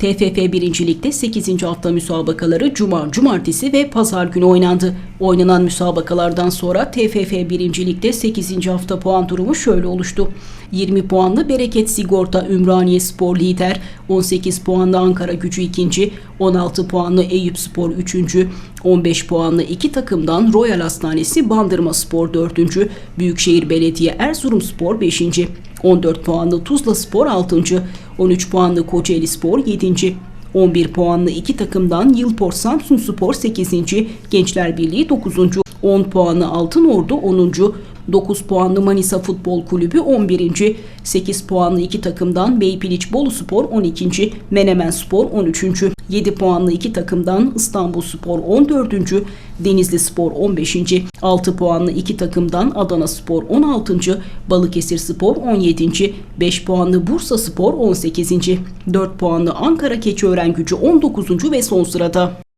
TFF 1. Lig'de 8. hafta müsabakaları Cuma, Cumartesi ve Pazar günü oynandı. Oynanan müsabakalardan sonra TFF 1. Lig'de 8. hafta puan durumu şöyle oluştu. 20 puanlı Bereket Sigorta Ümraniye Spor lider, 18 puanlı Ankara Gücü ikinci, 16 puanlı Eyüp Spor üçüncü, 15 puanlı iki takımdan Royal Hastanesi Bandırma Spor dördüncü, Büyükşehir Belediye Erzurum Spor beşinci, 14 puanlı Tuzla Spor 6. 13 puanlı Kocaeli Spor 7. 11 puanlı iki takımdan Yılport Samsun Spor 8. Gençler Birliği 9. 10 puanlı Altın Ordu 10. 9 puanlı Manisa Futbol Kulübü 11. 8 puanlı iki takımdan Beypiliç Bolu Spor 12. Menemen Spor 13. 7 puanlı iki takımdan İstanbul Spor 14. Denizli Spor 15. 6 puanlı iki takımdan Adana Spor 16. Balıkesir Spor 17. 5 puanlı Bursa Spor 18. 4 puanlı Ankara Keçiören Gücü 19. ve son sırada.